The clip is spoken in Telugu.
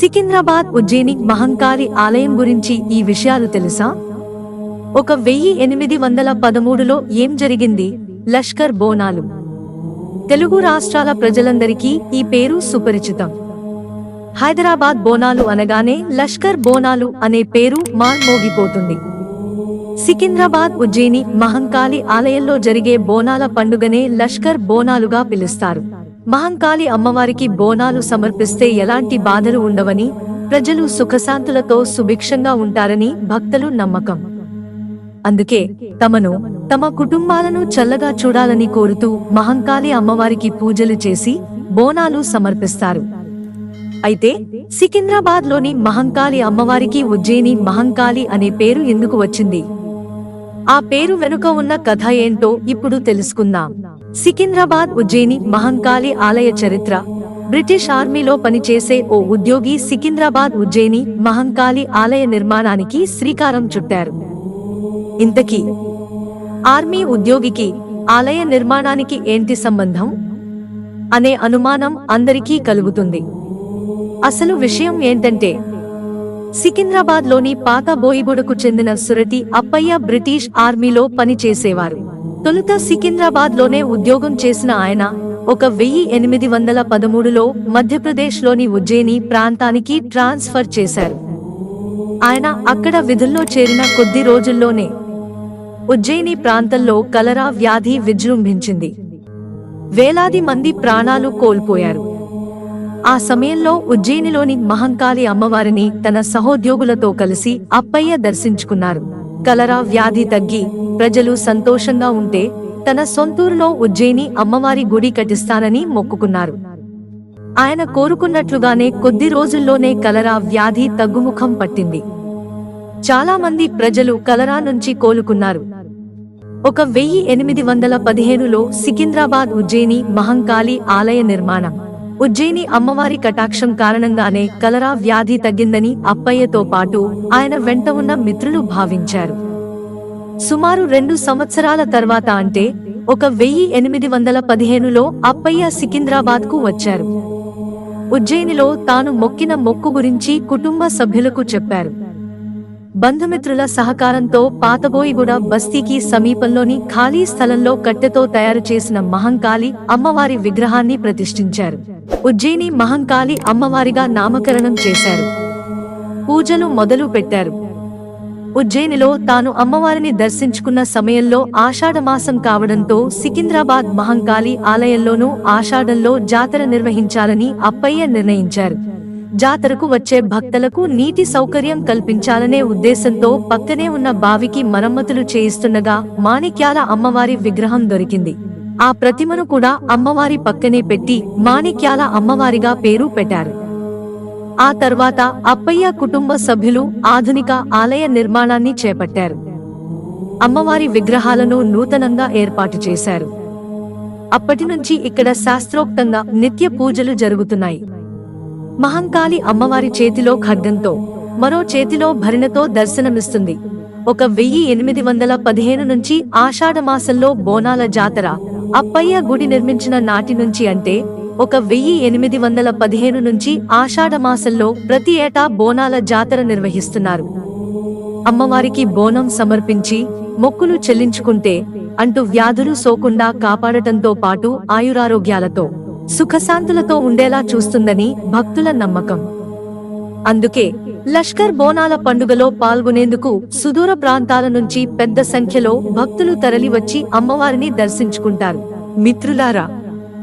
సికింద్రాబాద్ ఉజ్జయిని మహంకాళి ఆలయం గురించి ఈ విషయాలు తెలుసా? ఒక వెయ్యి ఎనిమిది వందల పదమూడులో ఏం జరిగింది? లష్కర్ బోనాలు. తెలుగు రాష్ట్రాల ప్రజలందరికీ ఈ పేరు సుపరిచితం. హైదరాబాద్ బోనాలు అనగానే లష్కర్ బోనాలు అనే పేరు మార్మోగిపోతుంది. సికింద్రాబాద్ ఉజ్జయిని మహంకాళి ఆలయంలో జరిగే బోనాల పండుగనే లష్కర్ బోనాలుగా పిలుస్తారు. మహంకాళి అమ్మవారికి బోనాలు సమర్పిస్తే ఎలాంటి బాధలు ఉండవని ప్రజలు సుఖశాంతులతో సుభిక్షంగా ఉంటారని భక్తులు నమ్మకం. అందుకే తమను తమ కుటుంబాలను చల్లగా చూడాలని కోరుతూ మహంకాళి అమ్మవారికి పూజలు చేసి బోనాలు సమర్పిస్తారు. అయితే సికింద్రాబాద్లోని మహంకాళి అమ్మవారికి ఉజ్జయిని మహంకాళి అనే పేరు ఎందుకు వచ్చింది? ఆ పేరు వెనుక ఉన్న కథ ఏంటో ఇప్పుడు తెలుసుకుందాం. సికింద్రాబాద్ ఉజ్జయిని మహంకాళి ఆలయ చరిత్ర. బ్రిటిష్ ఆర్మీలో పనిచేసే ఓ ఉద్యోగి సికింద్రాబాద్ ఉజ్జయిని మహంకాళి ఆలయ నిర్మాణానికి శ్రీకారం చుట్టారు. ఇంతకీ ఆర్మీ ఉద్యోగికి ఆలయ నిర్మాణానికి ఏంటి సంబంధం? అనే అనుమానం అందరికీ కలుగుతుంది. అసలు విషయం ఏంటంటే సికింద్రాబాద్లోని పాత బోయిగూడకు చెందిన సురటి అప్పయ్య బ్రిటిష్ ఆర్మీలో పనిచేసేవారు. తొలుత సికింద్రాబాద్లోనే ఉద్యోగం చేసిన ఆయన ఒక వెయ్యి ఎనిమిది వందల పదమూడులో మధ్యప్రదేశ్లోని ఉజ్జయిని ప్రాంతానికి ట్రాన్స్ఫర్ చేశారు. ఆయన అక్కడ విధుల్లో చేరిన కొద్ది రోజుల్లోనే ఉజ్జయిని ప్రాంతంలో కలరా వ్యాధి విజృంభించింది. వేలాది మంది ప్రాణాలు కోల్పోయారు. ఆ సమయంలో ఉజ్జయినిలోని మహంకాళి అమ్మవారిని తన సహోద్యోగులతో కలిసి అప్పయ్య దర్శించుకున్నారు. కలరా వ్యాధి తగ్గి ప్రజలు సంతోషంగా ఉంటే తన సొంతూరులో ఉజ్జయిని అమ్మవారి గుడి కట్టిస్తానని మొక్కుకున్నారు. ఆయన కోరుకున్నట్లుగానే కొద్ది రోజుల్లోనే కలరా వ్యాధి తగ్గుముఖం పట్టింది. చాలా మంది ప్రజలు కలరా నుంచి కోలుకున్నారు. ఒక వెయ్యి ఎనిమిది వందల పదిహేనులో సికింద్రాబాద్ ఉజ్జయిని మహంకాళి ఆలయ నిర్మాణం. ఉజ్జయిని అమ్మవారి కటాక్షం కారణంగానే కలరా వ్యాధి తగ్గిందని అప్పయ్యతో పాటు ఆయన వెంట ఉన్న మిత్రులు భావించారు. సుమారు రెండు సంవత్సరాల తర్వాత అంటే ఒక వెయ్యి ఎనిమిది వందల పదిహేనులో అప్పయ్య సికింద్రాబాద్కు వచ్చారు. ఉజ్జయినిలో తాను మొక్కిన మొక్కు గురించి కుటుంబ సభ్యులకు చెప్పారు. బంధుమిత్రుల సహకారంతో పాతబోయిగూడ బస్తీకి సమీపంలోని ఖాళీ స్థలంలో కట్టెతో తయారు చేసిన మహంకాళి అమ్మవారి విగ్రహాన్ని ప్రతిష్ఠించారు. ఉజ్జయిని మహంకాళి అమ్మవారిగా నామకరణం చేశారు. పూజలు మొదలు పెట్టారు ఉజ్జయినిలో తాను అమ్మవారిని దర్శించుకున్న సమయంలో ఆషాఢమాసం కావడంతో సికింద్రాబాద్ మహంకాళి ఆలయంలోనూ ఆషాఢంలో జాతర నిర్వహించాలని అప్పయ్య నిర్ణయించారు. జాతరకు వచ్చే భక్తులకు నీటి సౌకర్యం కల్పించాలనే ఉద్దేశంతో పక్కనే ఉన్న బావికి మరమ్మతులు చేయిస్తుండగా మాణిక్యాల అమ్మవారి విగ్రహం దొరికింది. ఆ ప్రతిమను కూడా అమ్మవారి పక్కనే పెట్టి మాణిక్యాల అమ్మవారిగా పేరు పెట్టారు. ఆ తర్వాత అప్పయ్య కుటుంబ సభ్యులు ఆధునిక ఆలయ నిర్మాణాన్ని చేపట్టారు. అమ్మవారి విగ్రహాలను నూతనంగా ఏర్పాటు చేశారు. అప్పటి నుంచి ఇక్కడ శాస్త్రోక్తంగా నిత్య పూజలు జరుగుతున్నాయి. మహంకాళి అమ్మవారి చేతిలో ఖడ్గంతో మరో చేతిలో భరిణతో దర్శనమిస్తుంది. ఒక వెయ్యి ఎనిమిది వందల పదిహేను నుంచి ఆషాఢమాసంలో బోనాల జాతర అప్పయ్య గుడి నిర్మించిన నాటి నుంచి అంటే ఒక వెయ్యి ఎనిమిది వందల పదిహేను నుంచి ఆషాఢమాసంలో ప్రతి ఏటా బోనాల జాతర నిర్వహిస్తున్నారు. అమ్మవారికి బోనం సమర్పించి మొక్కులు చెల్లించుకుంటే అంటూ వ్యాధులు సోకుండా కాపాడటంతో పాటు ఆయురారోగ్యాలతో సుఖశాంతులతో ఉండేలా చూస్తుందని భక్తుల నమ్మకం. అందుకే లష్కర్ బోనాల పండుగలో పాల్గొనేందుకు సుదూర ప్రాంతాల నుంచి పెద్ద సంఖ్యలో భక్తులు తరలివచ్చి అమ్మవారిని దర్శించుకుంటారు. మిత్రులారా